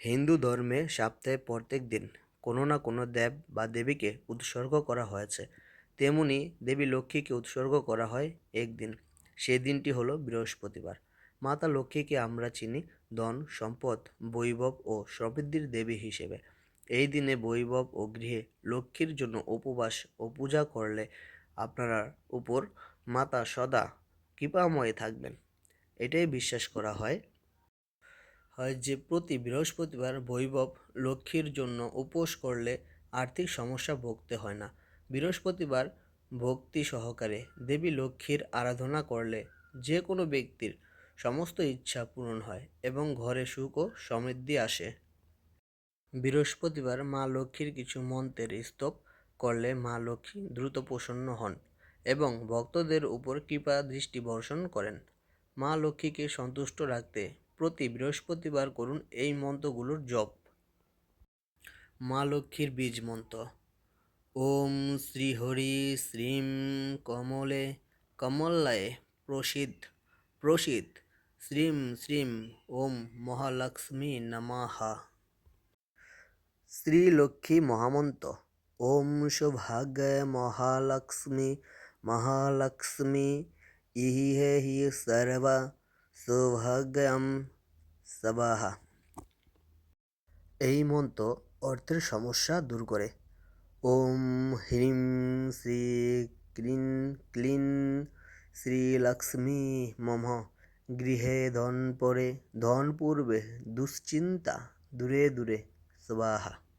হিন্দু ধর্মে সপ্তাহে প্রত্যেক দিন কোনো না কোনো দেব বা দেবীকে উৎসর্গ করা হয়েছে। তেমনি দেবী লক্ষ্মীকে উৎসর্গ করা হয় একদিন। সেই দিনটি হলো বৃহস্পতিবার। মাতা লক্ষ্মীকে আমরা চিনি ধন, সম্পদ, বৈভব ও সমৃদ্ধির দেবী হিসেবে। এই দিনে বৈভব ও গৃহে লক্ষ্মীর জন্য উপবাস ও পূজা করলে আপনার উপর মাতা সদা কৃপাময় থাকবেন। এটাই বিশ্বাস করা হয়। হয় যে প্রতি বৃহস্পতিবার বৈভব লক্ষ্মীর জন্য উপোস করলে আর্থিক সমস্যা ভুগতে হয় না। বৃহস্পতিবার ভক্তি সহকারে দেবী লক্ষ্মীর আরাধনা করলে যে কোনো ব্যক্তির সমস্ত ইচ্ছা পূরণ হয় এবং ঘরে সুখ ও সমৃদ্ধি আসে। বৃহস্পতিবার মা লক্ষ্মীর কিছু মন্ত্রের স্তব করলে মা লক্ষ্মী দ্রুত প্রসন্ন হন এবং ভক্তদের উপর কৃপা দৃষ্টি বর্ষণ করেন। মা লক্ষ্মীকে সন্তুষ্ট রাখতে প্রতি বৃহস্পতিবার করুন এই মন্ত্রগুলোর জপ। মা লক্ষ্মীর বীজ মন্ত্র। ওম শ্রী হরি শ্রীম কমলে কমলায় প্রসিদ্ধ প্রসিদ্ধ। শ্রীম শ্রীম ওম মহালক্ষ্মী নমঃ। শ্রীলক্ষ্মী মহামন্ত ওম সৌভাগ্য মহালক্ষ্মী মহালক্ষ্মী। ইহে হি সর্বা সৌভাগ্যম সবাহা। এই মন্ত্র অর্থের সমস্যা দূর করে। ওম হ্রিম শ্রী ক্লিন ক্লিন শ্রীলক্ষ্মী মম। গৃহে ধন পরে, ধন পূর্বে দুশ্চিন্তা দূরে দূরে। স্বাহা।